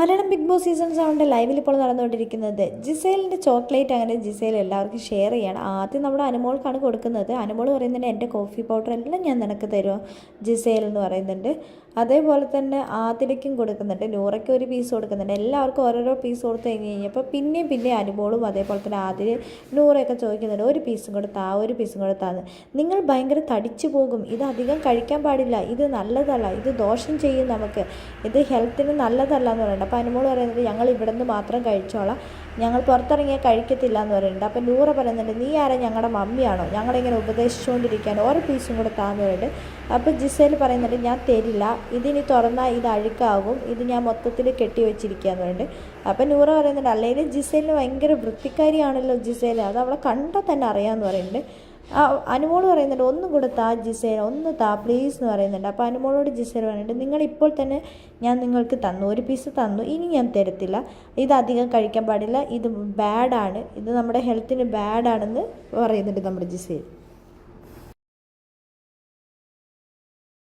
Malayalam big boss season സെവന്റെ ലൈവിൽ ഇപ്പോൾ നടന്നുകൊണ്ടിരിക്കുന്നത്. ജിസേലിന്റെ ചോക്ലേറ്റ് അങ്ങനെ ജിസേൽ എല്ലാവർക്കും ഷെയർ ചെയ്യണം. ആദ്യം നമ്മുടെ അനുമോൾക്കാണ് കൊടുക്കുന്നത്. അനുമോൾ പറയുന്നുണ്ട് എന്റെ കോഫി പൗഡർ എല്ലാം ഞാൻ നിനക്ക് തരുമോ ജിസേൽ എന്ന് പറയുന്നുണ്ട്. അതേപോലെ തന്നെ ആതിരയ്ക്കും കൊടുക്കുന്നുണ്ട്. നൂറയ്ക്ക് ഒരു പീസ് കൊടുക്കുന്നുണ്ട്. എല്ലാവർക്കും ഓരോരോ പീസ് കൊടുത്തു കഴിഞ്ഞ് കഴിഞ്ഞപ്പോൾ പിന്നെയും പിന്നെയും അനുമോളും അതേപോലെ തന്നെ ആതിര നൂറയൊക്കെ ചോദിക്കുന്നുണ്ട് ഒരു പീസും കൂടെ താ ഒരു പീസും കൂടെ നിങ്ങൾ ഭയങ്കര തടിച്ചു പോകും. ഇത് അധികം കഴിക്കാൻ പാടില്ല. ഇത് നല്ലതല്ല. ഇത് ദോഷം ചെയ്യും നമുക്ക്. ഇത് ഹെൽത്തിന് നല്ലതല്ല എന്ന് പറയുന്നുണ്ട്. അപ്പോൾ അനുമോൾ പറയുന്നത് ഞങ്ങൾ ഇവിടെ നിന്ന് മാത്രം കഴിച്ചോളാം. ഞങ്ങൾ പുറത്തിറങ്ങിയാൽ കഴിക്കത്തില്ല എന്ന് പറയുന്നുണ്ട്. അപ്പം നൂറ പറയുന്നുണ്ട് നീ ആരാ ഞങ്ങളുടെ മമ്മിയാണോ? ഞങ്ങളിങ്ങനെ ഉപദേശിച്ചുകൊണ്ടിരിക്കാൻ ഓരോ പീസും കൂടെ താന്ന് പറയുന്നുണ്ട് അപ്പോൾ ജിസേൽ പറയുന്നുണ്ട് ഞാൻ തരില്ല. ഇതിനി തുറന്നാൽ ഇത് അഴുക്കാകും. ഇത് ഞാൻ മൊത്തത്തിൽ കെട്ടി വെച്ചിരിക്കുകയെന്ന് പറയുന്നത് അപ്പം നൂറ പറയുന്നുണ്ട് അല്ലെങ്കിൽ ജിസേലിന് ഭയങ്കര വൃത്തിക്കാരിയാണല്ലോ ജിസേൽ അത് അവളെ കണ്ടാൽ തന്നെ അറിയാമെന്ന് പറയുന്നുണ്ട്. അനുമോൾ പറയുന്നുണ്ട് ഒന്നും കൂടെ താ ജിസേൽ ഒന്ന് താ പ്ലീസ് എന്ന് പറയുന്നുണ്ട്. അപ്പോൾ അനുമോളോട് ജിസേൽ പറയുന്നുണ്ട് നിങ്ങൾ ഇപ്പോൾ തന്നെ ഞാൻ നിങ്ങൾക്ക് തന്നു ഒരു പീസ് തന്നു. ഇനി ഞാൻ തരത്തില്ല. ഇത് അധികം കഴിക്കാൻ പാടില്ല. ഇത് ബാഡാണ് ഇത് നമ്മുടെ ഹെൽത്തിന് ബാഡാണെന്ന് പറയുന്നുണ്ട് നമ്മുടെ ജിസേൽ